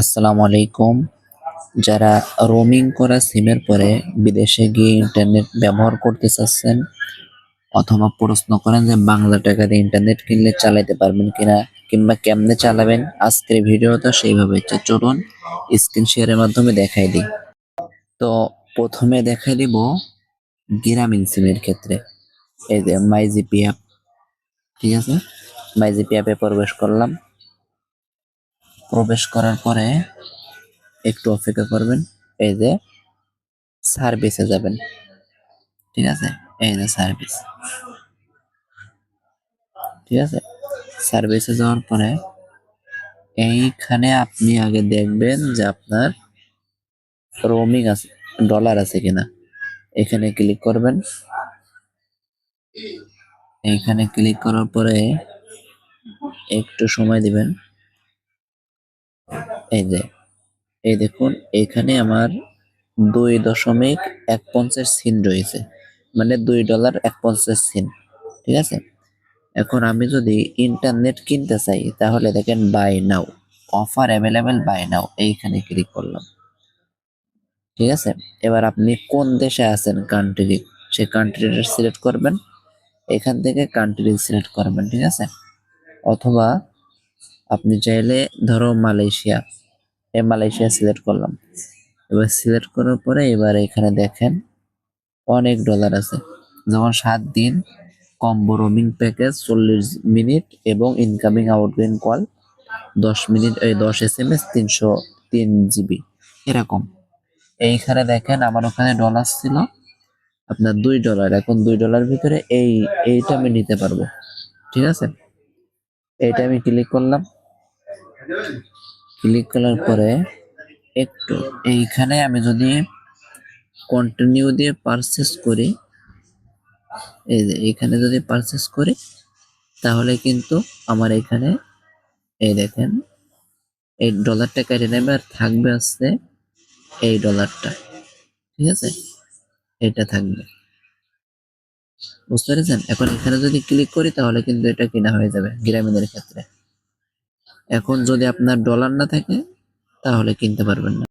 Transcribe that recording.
আসসালামু আলাইকুম। যারা রোমিং করা সিমের পরে বিদেশে গিয়ে ইন্টারনেট ব্যবহার করতে চাচ্ছেন অথবা প্রশ্ন করেন যে বাংলা টাকা দিয়ে ইন্টারনেট কিনলে চালাতে পারবেন কিনা কিংবা কেমনে চালাবেন, আজকের ভিডিওটা সেইভাবে চলুন স্ক্রিন শেয়ারের মাধ্যমে দেখাই দিই। তো প্রথমে দেখাই দিব গ্রামীণ সিমের ক্ষেত্রে। এই যে মাই জিপি অ্যাপ ঠিক আছে? মাইজিপি অ্যাপে প্রবেশ করলাম। প্রবেশ করার পরে একটু অপেক্ষা করবেন। এই যে সার্ভিসে যাবেন। ঠিক আছে? এই যে সার্ভিস ঠিক আছে? সার্ভিসে যাওয়ার পরে এইখানে আপনি আগে দেখবেন যে আপনার রোমিং আছে ডলার আছে কিনা। এখানে ক্লিক করবেন। এইখানে ক্লিক করার পরে একটু সময় দিবেন। এই যে, এই দেখুন, এখানে আমার দুই দশমিক এক পঞ্চাশ সিন রয়েছে। মানে দুই ডলার এক পঞ্চাশ সিন, ঠিক আছে? এখন আমি যদি ইন্টারনেট কিনতে চাই, তাহলে দেখেন buy now, offer available buy now, এইখানে ক্লিক করলাম। ঠিক আছে? এবার আপনি কোন দেশে আছেন কান্ট্রি সেই কান্ট্রিটা সিলেক্ট করবেন। এখান থেকে কান্ট্রি সিলেক্ট করবেন, ঠিক আছে? অথবা আপনি চাইলে ধরো মালয়েশিয়া এই মালয়েশিয়া সিলেক্ট করলাম। এবার সিলেক্ট করার পরে এবার এখানে দেখেন অনেক ডলার আছে। যেমন সাত দিন কম্বো রোমিং প্যাকেজ চল্লিশ মিনিট এবং ইনকামিং আউটগোয়িং কল দশ মিনিট, এই দশ এস এম এস তিনশো তিন জিবি এরকম। এইখানে দেখেন আমার ওখানে ডলার ছিল আপনার দুই ডলার এখন দুই ডলার ভিতরে এই, এইটা আমি নিতে পারব। ঠিক আছে? এইটা আমি ক্লিক করলাম। ক্লিক করার পরে একটু এইখানে আমি যদি কন্টিনিউ দিয়ে পারচেস করি, এই যে এখানে যদি পারচেস করি, তাহলে কিন্তু আমার এখানে এই দেখেন, এই ডলারটা কেটে নেবে আর থাকবে আসছে এই ডলারটা ঠিক আছে? এটা থাকবে। বুঝতে পেরেছেন? এখন এখানে যদি ক্লিক করি, তাহলে কিন্তু এটা কিনা হয়ে যাবে গ্রামীণের ক্ষেত্রে। এখন যদি আপনার ডলার না থাকে, তাহলে কিনতে পারবেন না।